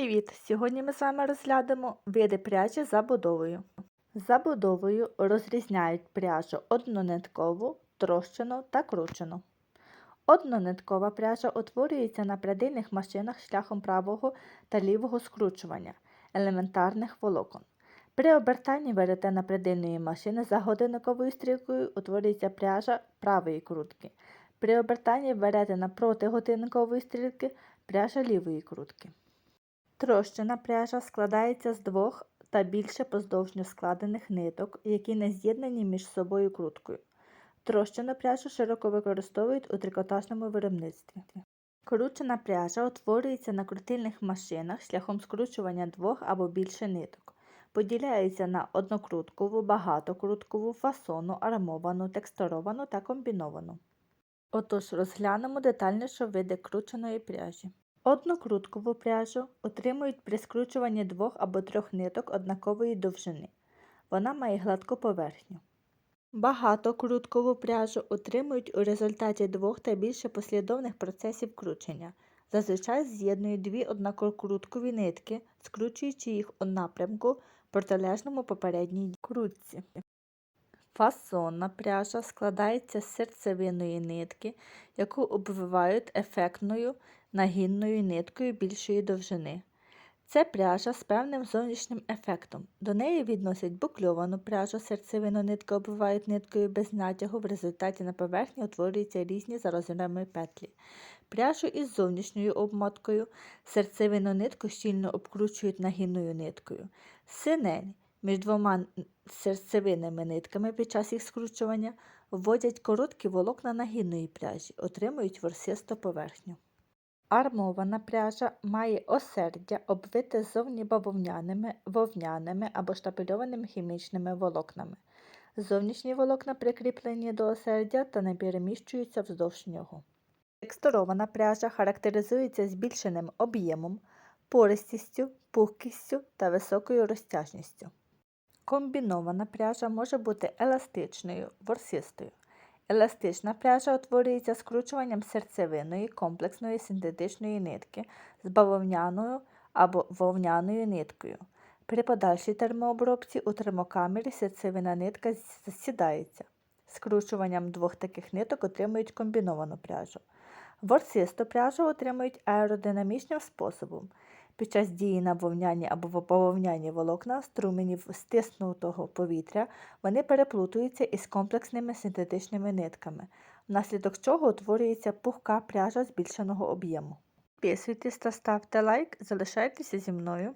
Привіт! Сьогодні ми з вами розглянемо види пряжі забудовою. Забудовою розрізняють пряжу однониткову, трощену та кручену. Однониткова пряжа утворюється на прядильних машинах шляхом правого та лівого скручування елементарних волокон. При обертанні веретена прядильної машини за годинниковою стрілкою утворюється пряжа правої крутки. При обертанні веретена проти годинникової стрілки пряжа лівої крутки. Трощена пряжа складається з двох та більше поздовжньо складених ниток, які не з'єднані між собою круткою. Трощену пряжу широко використовують у трикотажному виробництві. Кручена пряжа утворюється на крутильних машинах шляхом скручування двох або більше ниток. Поділяється на однокруткову, багатокруткову, фасону, армовану, текстуровану та комбіновану. Отож, розглянемо детальніше види крученої пряжі. Однокруткову пряжу отримують при скручуванні двох або трьох ниток однакової довжини. Вона має гладку поверхню. Багатокруткову пряжу отримують у результаті двох та більше послідовних процесів кручення. Зазвичай з'єднують дві однокруткові нитки, скручуючи їх у напрямку протилежному попередній крутці. Фасонна пряжа складається з серцевинної нитки, яку обвивають ефектною нагінною ниткою більшої довжини. Це пряжа з певним зовнішнім ефектом. До неї відносять букльовану пряжу, серцевину нитки обвивають ниткою без натягу, в результаті на поверхні утворюються різні за розмірами петлі. Пряжу із зовнішньою обмоткою, серцевину нитку щільно обкручують нагінною ниткою. Синель між двома серцевинними нитками під час їх скручування вводять короткі волокна нагінної пряжі, отримують ворсисту поверхню. Армована пряжа має осердя, обвите ззовні бавовняними, вовняними або штапельованими хімічними волокнами. Зовнішні волокна прикріплені до осердя та не переміщуються вздовж нього. Текстурована пряжа характеризується збільшеним об'ємом, пористістю, пухкістю та високою розтяжністю. Комбінована пряжа може бути еластичною, ворсистою. Еластична пряжа утворюється скручуванням серцевиної комплексної синтетичної нитки з бавовняною або вовняною ниткою. При подальшій термообробці у термокамері серцевина нитка засідається. Скручуванням двох таких ниток отримують комбіновану пряжу. Ворсисту пряжу отримують аеродинамічним способом. Під час дії на вовняні або бавовняні волокна струменів стиснутого повітря вони переплутуються із комплексними синтетичними нитками, внаслідок чого утворюється пухка пряжа збільшеного об'єму. Підписуйтесь та ставте лайк, залишайтеся зі мною.